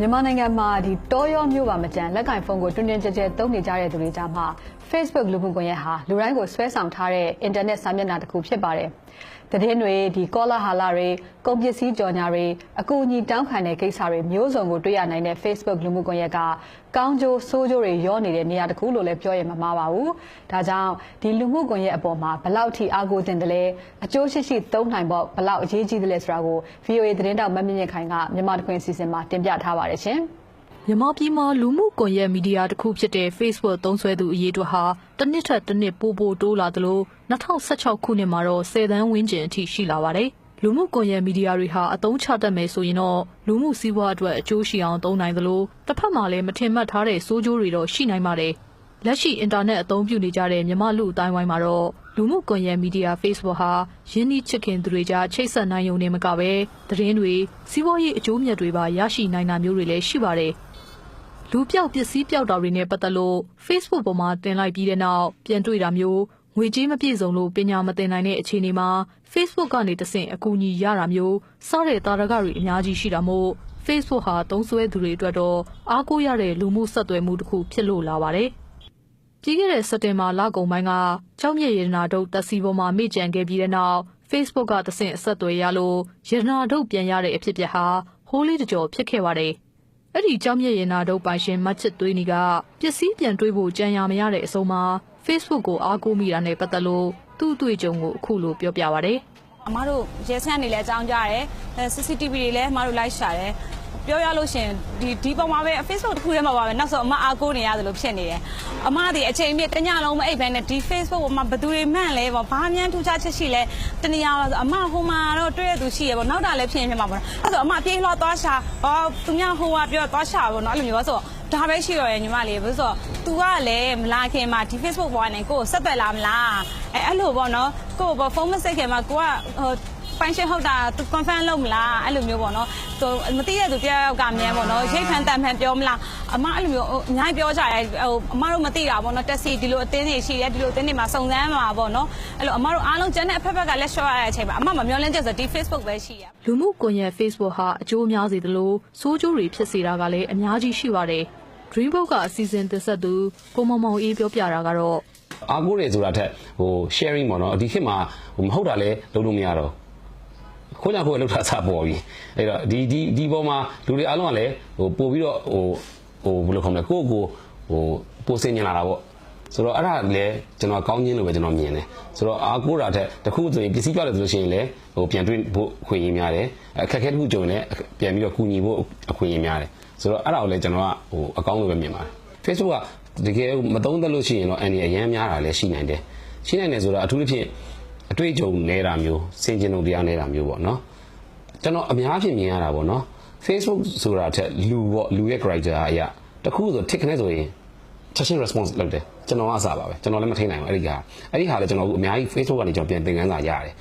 မြန်မာနိုင်ငံမှာဒီတောရောမျိုးပါမကြံလက်ကင်ဖုန်းကိုတွင်တွင်ကြဲကြဲသုံးနေကြတဲ့သူတွေကြားမှာ Facebook လူမှုကွန်ရက်ဟာလူတိုင်းကိုဆွဲဆောင်ထားတဲ့အင်တာနက်စာမျက်နှာတစ်ခုဖြစ်ပါတယ်။ သတင်းတွေဒီကောလာဟာလာတွေကုန်ပစ္စည်းကြော်ညာတွေအကူအညီတောင်းခံတဲ့ကိစ္စတွေမျိုးစုံကိုတွေ့ရနိုင်တဲ့ Facebook လူမှုကွန်ရက်ကကောင်းကျိုးဆိုးကျိုးတွေရောနေတဲ့နေရာတစ်ခုလို့လည်းပြောရမှာမပါဘူး။ဒါကြောင့်ဒီလူမှုကွန်ရက်အပေါ်မှာဘလောက်ထိအားကိုးတင်တယ်လဲအကျိုးရှိရှိသုံးနိုင်ဖို့ဘလောက်အရေးကြီးတယ်လဲဆိုတာကို VOA သတင်းတောက်မမြင့်မြင့်ခိုင်ကမြန်မာတခွင်စီစဉ်မှာတင်ပြထားပါတယ်ရှင်။ မြန်မာပြည်မှာလူမှုကွန်ရက်မီဒီယာတစ်ခုဖြစ်တဲ့ Facebook သုံးစွဲသူအရေးအတွက်ဟာတစ်နှစ်ထက်တစ်နှစ်ပိုပိုတိုးလာသလို2016ခုနှစ်မှာတော့10သန်းဝန်းကျင်အထိရှိလာပါတယ်။လူမှုကွန်ရက်မီဒီယာတွေဟာအသုံးချတတ်မယ်ဆိုရင်တော့လူမှုစီးပွားအတွက်အကျိုးရှိအောင်သုံးနိုင်သလိုတစ်ဖက်မှာလည်းမထင်မှတ်ထားတဲ့စိုးကျိုးတွေတော့ရှိနိုင်ပါတယ်။လက်ရှိအင်တာနက်အသုံးပြုနေကြတဲ့မြန်မာလူအတိုင်းဝိုင်းမှာတော့လူမှုကွန်ရက်မီဒီယာ Facebook ဟာယင်းနှိချစ်ခင်သူတွေကြားချိတ်ဆက်နိုင်ုံနဲ့မကပဲသတင်းတွေစီးပွားရေးအကျိုးမြတ်တွေပါရရှိနိုင်တာမျိုးတွေလည်းရှိပါတယ်။ လူပြောက်ပစ္စည်းပြောက်တာတွေနဲ့ပတ်သက်လို့ Facebook ပေါ်မှာတင်လိုက်ပြီးတဲ့နောက်ပြန်တွေ့တာမျိုးငွေကြေးမပြည့်စုံလို့ပညာမသင်နိုင်တဲ့အခြေအနေမှာ Facebook ကနေတဆင့်အကူအညီရတာမျိုးစတဲ့တာရကတွေအများကြီးရှိတာမို့ Facebook ဟာသုံးစွဲသူတွေအတွက်တော့အားကိုးရတဲ့လူမှုဆက်သွယ်မှုတစ်ခုဖြစ်လို့လာပါတယ်။ကြီးခဲ့တဲ့စက်တင်ဘာလကုန်ပိုင်းကကြောက်မြရနာဒုတ်တက်စီပေါ်မှာမိကြံခဲ့ပြီးတဲ့နောက် Facebook ကတဆင့်အဆက်အသွယ်ရလို့ရနာဒုတ်ပြန်ရတဲ့အဖြစ်အပျက်ဟာဟိုးလေးတကြောဖြစ်ခဲ့ပါတယ်။ အဲ့ဒီကြောင့်မြရနာတို့ပိုင်ရှင်မတ်ချစ်သွေးနီကပစ္စည်းပြန်တွေးဖို့ကြံရမရတဲ့အဆုံးမှာ Facebook ကိုအားကိုးမိတာနဲ့ပတ်သက်လို့သူ့အတွေ့အကြုံကိုအခုလိုပြောပြပါဗျ။အမတို့ရဲစခန်းတွေလည်းအကြောင်းကြားတယ်။ CCTV တွေလည်းအမတို့လိုက်ရှာတယ်။ ပြောရလို့ရှင်ဒီဒီပုံမှာပဲ Facebook တစ်ခုထဲမှာပါပဲနောက်ဆုံးအမအားကိုးနေရတယ်လို့ဖြစ်နေတယ်အမဒီအချိန်ပြည့်တညလုံးမအိပ်ဘဲနဲ့ဒီ Facebook ပေါ်မှာဘယ်သူတွေမှန်လဲပေါ့ဘာမှန်းထူးခြားချက်ရှိလဲတနေရာအမဟိုမှာတော့တွေ့ရသူရှိရပေါ့နောက်တာလည်းဖြစ်ရင်ဖြစ်မှာပေါ့အဲ့ဆိုအမပြေးလှော်သွားရှာဟောသူများဟိုကပြောသွားရှာပေါ့နော်အဲ့လိုမျိုးဆိုဒါပဲရှိတော့ရညီမလေးဘယ်ဆို तू ကလည်းမလာခင်မှာဒီ Facebook ပေါ်ကနေကိုကိုဆက်သွယ်လာမလားအဲအဲ့လိုပေါ့နော်ကိုကိုဖုန်းမစိတ်ခင်မှာကိုကဟို ပိုင်ရှင်ဟုတ်တာသူ confirm လုပ်မလားအဲ့လိုမျိုးပေါ့နော်သူမသိတဲ့သူတယောက်ကမြန်ပေါ့နော်ရိတ်ဖန်တန်ဖန်ပြောမလားအမအဲ့လိုမျိုးအများကြီးပြောကြတယ်ဟိုအမတို့မသိတာပေါ့နော်တက်စီဒီလိုအတင်းတွေရှိတယ်ဒီလိုအတင်းတွေမှာစုံစမ်းမှာပေါ့နော်အဲ့လိုအမတို့အားလုံးကျန်တဲ့အဖက်ဖက်ကလက်လျှော့ရတဲ့အချိန်မှာအမမမျောလင်းချက်ဆိုဒီ Facebook ပဲရှိရလူမှုကွန်ရက် Facebook ဟာအကျိုးများစေသလိုစိုးကျိုးတွေဖြစ်စေတာကလည်းအများကြီးရှိပါတယ် Dreamboat ကအစီအစဉ်တင်ဆက်သူကိုမောင်မောင်အေးပြောပြတာကတော့အားကိုးတယ်ဆိုတာထက်ဟို sharing ပေါ့နော်ဒီခေတ်မှာဟိုမဟုတ်တာလဲလုပ်လို့မရတော့ ခိုးကြခိုးလှုပ်တာစပေါ်ပြီအဲ့တော့ဒီဒီဒီပေါ်မှာလူတွေအားလုံးကလည်းဟိုပို့ပြီးတော့ဟိုဟိုဘယ်လိုခေါ်မလဲကိုယ့်ကိုဟိုပို့စင်ញင်လာတာပေါ့ဆိုတော့အဲ့ဒါလည်းကျွန်တော်ကောင်းခြင်းလို့ပဲကျွန်တော်မြင်တယ်ဆိုတော့အားကိုးတာတဲ့တခုဆိုရင်ပစ္စည်းပြတယ်ဆိုလို့ရှိရင်လည်းဟိုပြန်တွေ့ဖို့အခွင့်အရေးများတယ်အခက်အခဲတစ်ခုကြုံရင်လည်းပြန်ပြီးတော့ကူညီဖို့အခွင့်အရေးများတယ်ဆိုတော့အဲ့ဒါကိုလည်းကျွန်တော်ကဟိုအကောင်းလို့ပဲမြင်ပါတယ် Facebook ကတကယ်မသုံးသပ်လို့ရှိရင်တော့အန်ဒီအရန်များတာလည်းရှိနိုင်တယ်ရှိနိုင်တယ်ဆိုတော့အထူးသဖြင့် အတွေ့အကြုံနေတာမျိုးစင်ကျင်ုံတရားနေတာမျိုးပေါ့နော်ကျွန်တော်အများဖြင့်မြင်ရတာပေါ့နော် Facebook ဆိုတာထက်လူပေါ့လူရဲ့ character အရာတခုဆို tick နဲ့ဆိုရင်ချက်ချင်း response လုပ်တယ်ကျွန်တော်အစားပါပဲကျွန်တော်လည်းမထိနိုင်ဘူးအဲ့ဒီကအဲ့ဒီဟာလည်းကျွန်တော်အများကြီး Facebook ကနေကျွန်တော်ပြန်သင်ခန်းစာရတယ်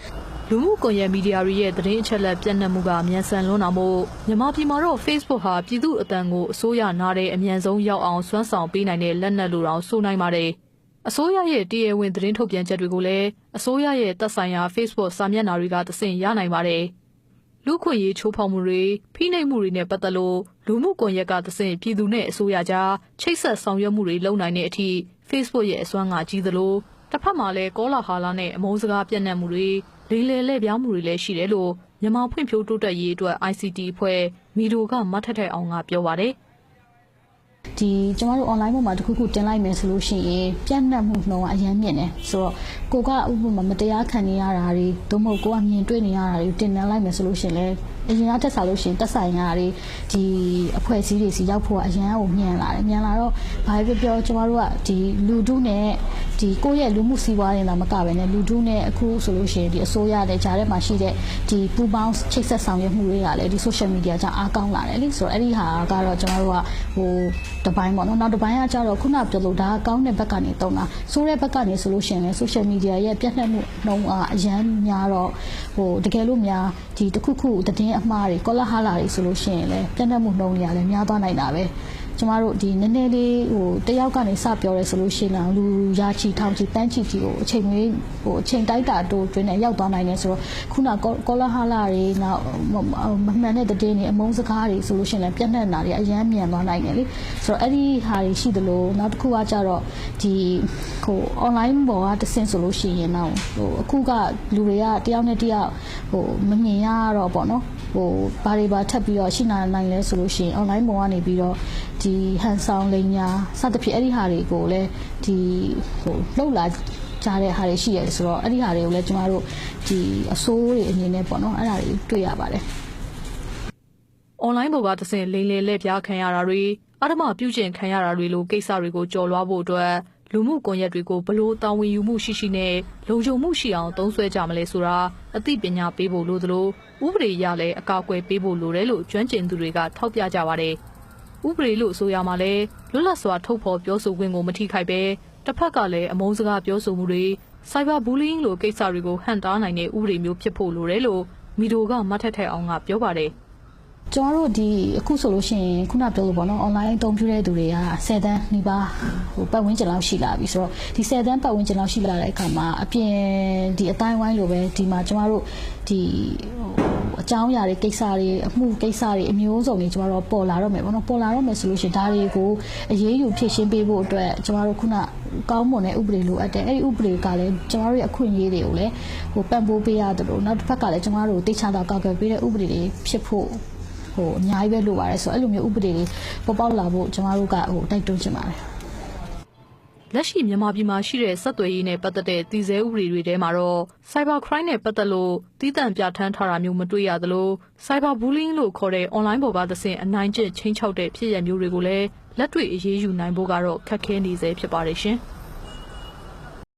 လူမှုကွန်ရက်မီဒီယာတွေရဲ့သတင်းအချက်အလက်ပြန့်နှံ့မှုကမြန်ဆန်လွန်းအောင်မို့မြန်မာပြည်မှာတော့ Facebook ဟာပြည်သူအတန်ကိုအစိုးရနားတဲ့အမြန်ဆုံးရောက်အောင်စွမ်းဆောင်ပေးနိုင်တဲ့လက်နက်လိုတောင်ဆိုနိုင်ပါတယ်။ အစိုးရရဲ့တရားဝင်သတင်းထုတ်ပြန်ချက်တွေကိုလည်းအစိုးရရဲ့သက်ဆိုင်ရာ Facebook စာမျက်နှာတွေကသင်ရနိုင်ပါတယ်။လူခွင့်ရေးချိုးဖောက်မှုတွေဖိနှိပ်မှုတွေနဲ့ပတ်သက်လို့လူမှုကွန်ရက်ကသင်ပြည်သူနဲ့အစိုးရကြားချိတ်ဆက်ဆောင်ရွက်မှုတွေလုပ်နိုင်တဲ့အထိ Facebook ရဲ့အစွမ်းကကြီးသလိုတစ်ဖက်မှာလည်းကောလာဟာလာနဲ့အမုန်းစကားပြန့်နှံ့မှုတွေလေလေလဲ့ပြောင်းမှုတွေလည်းရှိတယ်လို့မြန်မာဖွံ့ဖြိုးတိုးတက်ရေးအတွက် ICT အဖွဲ့မီဒိုကမတ်ထက်ထက်အောင်ကပြောပါတယ်။ ဒီကျမတို့ online ပေါ်မှာတခုခုတင်လိုက်မယ်ဆိုလို့ရှိရင်ပြန့်နှံ့မှုနှုန်းကအရင်မြင့်တယ်ဆိုတော့ကိုကဥပမာမတရားခံနေရတာတွေသို့မဟုတ်ကိုကမြင်တွေ့နေရတာတွေတင်နှံလိုက်မယ်ဆိုလို့ရှိရင်လည်း အရင်ကတက်စားလို့ရှိရင်တက်ဆိုင်ရတွေဒီအဖွဲ့အစည်းတွေစီရောက်ဖို့ကအရင်ကကိုမြန်လာတယ်မြန်လာတော့ဘာပဲပြောကျမတို့ကဒီလူတုနဲ့ဒီကိုယ့်ရဲ့လူမှုစီးပွားရေးလာမကပဲねလူတုနဲ့အခုဆိုလို့ရှိရင်ဒီအစိုးရတဲ့ဂျားထဲမှာရှိတဲ့ဒီပူပေါင်းချိတ်ဆက်ဆောင်ရွက်မှုတွေကလည်းဒီ social media ကြောင့်အားကောင်းလာတယ်လေဆိုတော့အဲ့ဒီဟာကတော့ကျမတို့ကဟိုတပိုင်းပေါ့နော်နောက်တစ်ပိုင်းကကြတော့ခုနပြောလို့ဒါကကောင်းတဲ့ဘက်ကနေတုံးတာဆိုးတဲ့ဘက်ကနေဆိုလို့ရှိရင်လည်း social media ရဲ့ပြန့်နှံ့မှုနှုန်းအရန်များတော့ဟိုတကယ်လို့များဒီတခုခုတည်င်းအမှားတွေကောလာဟာလာတွေဆိုလို့ရှိရင်လည်းပြန့်နှံ့မှုနှုန်းတွေကလည်းများသွားနိုင်တာပဲကျမတို့ဒီနည်းနည်းလေးဟိုတယောက်ကနေစပြောရဲဆိုလို့ရှိရင်တော့လူရာချီထောင်ချီတန်းချီတီကိုအချိန်မွေးဟိုအချိန်တိုက်တာတိုးတွင်းနဲ့ရောက်သွားနိုင်တယ်ဆိုတော့ခုနကောလာဟာလာတွေနောက်မမှန်တဲ့တဲ့တွေအမုန်းစကားတွေဆိုလို့ရှိရင်လည်းပြတ်နှက်တာတွေအယမ်းမြန်သွားနိုင်တယ်လေဆိုတော့အဲ့ဒီဟာတွေရှိသလိုနောက်တစ်ခုကကြတော့ဒီဟို online ပေါ်ကတဆင့်ဆိုလို့ရှိရင်တော့ဟိုအခုကလူတွေကတယောက်နဲ့တယောက်ဟိုမမြင်ရတော့ပေါ့နော် ဟိုဘာတွေပါထပ်ပြီးတော့ရှိနာနိုင်လဲဆိုလို့ရှိရင် online ပေါ်ကနေပြီးတော့ဒီဟန်ဆောင်လိန်ညာစသဖြင့်အဲ့ဒီဟာတွေကိုလည်းဒီဟိုလှုပ်လာကြတဲ့ဟာတွေရှိရတယ်ဆိုတော့အဲ့ဒီဟာတွေကိုလည်းကျမတို့ဒီအစိုးတွေအနေနဲ့ပေါ့နော်အဲ့ဒါတွေတွေ့ရပါတယ်အွန်လိုင်းပေါ်ကတဆင့်လိမ်လည်လက်ပြားခံရတာတွေအဓမ္မပြုကျင့်ခံရတာတွေလိုကိစ္စတွေကိုကြော်လွှားဖို့အတွက် လူမှုကွန်ရက်တွေကိုဘလို့တာဝန်ယူမှုရှိရှိနဲ့လုံခြုံမှုရှိအောင်သုံးစွဲကြမလဲဆိုတာအသိပညာပေးဖို့လိုသလိုဥပဒေရလည်းအကာအကွယ်ပေးဖို့လိုတယ်လို့ကျွမ်းကျင်သူတွေကထောက်ပြကြပါတယ်။ဥပဒေလို့ဆိုရမှာလဲလွတ်လပ်စွာထုတ်ဖော်ပြောဆိုခွင့်ကိုမထိခိုက်ပဲတစ်ဖက်ကလည်းအမုန်းစကားပြောဆိုမှုတွေ cyber bullying လိုကိစ္စတွေကိုဟန့်တားနိုင်တဲ့ဥပဒေမျိုးဖြစ်ဖို့လိုတယ်လို့မီဒိုကမတ်ထက်ထက်အောင်ကပြောပါတယ်။ ကျွန်တော်တို့ဒီအခုဆိုလို့ရှိရင်ခုနပြောလို့ပေါ့နော် online အသုံးပြုတဲ့သူတွေက10တန်းနီးပါးဟိုပတ်ဝန်းကျင်လောက်ရှိလာပြီဆိုတော့ဒီ10တန်းပတ်ဝန်းကျင်လောက်ရှိလာတဲ့အခါမှာအပြင်ဒီအတိုင်းဝိုင်းလိုပဲဒီမှာကျွန်တော်တို့ဒီဟိုအကြောင်းအရာတွေကိစ္စတွေအမှုကိစ္စတွေအမျိုးစုံတွေကျွန်တော်တို့ပေါ်လာတော့မယ်ပေါ့နော်ပေါ်လာတော့မယ်ဆိုလို့ရှိရင်ဒါတွေကိုအရေးယူဖြည့်ရှင်းပေးဖို့အတွက်ကျွန်တော်တို့ခုနကောင်းမွန်တဲ့ဥပဒေလိုအပ်တယ်အဲ့ဒီဥပဒေကလည်းကျွန်တော်တို့ရဲ့အခွင့်အရေးတွေကိုလည်းဟိုပံ့ပိုးပေးရတယ်လို့နောက်တစ်ဖက်ကလည်းကျွန်တော်တို့တိတ်ချတာကောက်ကွယ်ပေးတဲ့ဥပဒေတွေဖြစ်ဖို့ ဟိုအများကြီးပဲလိုပါတယ်ဆိုတော့အဲ့လိုမျိုးဥပဒေတွေပေါ်ပေါက်လာဖို့ကျမတို့ကဟိုတိုက်တွန်းချင်ပါတယ်လက်ရှိမြန်မာပြည်မှာရှိတဲ့ဆက်သွယ်ရေးနဲ့ပတ်သက်တဲ့တည်ဆဲဥပဒေတွေထဲမှာတော့ cyber crime နဲ့ပတ်သက်လို့တည်တံ့ပြဋ္ဌာန်းထားတာမျိုးမတွေ့ရသလို cyber bullying လို့ခေါ်တဲ့ online ပေါ်ကသဖြင့်အနိုင်ကျင့်ချင်းချောက်တဲ့ဖြစ်ရမျိုးတွေကိုလည်းလက်တွေ့အရေးယူနိုင်ဖို့ကတော့ခက်ခဲနေစေဖြစ်ပါတယ်ရှင်။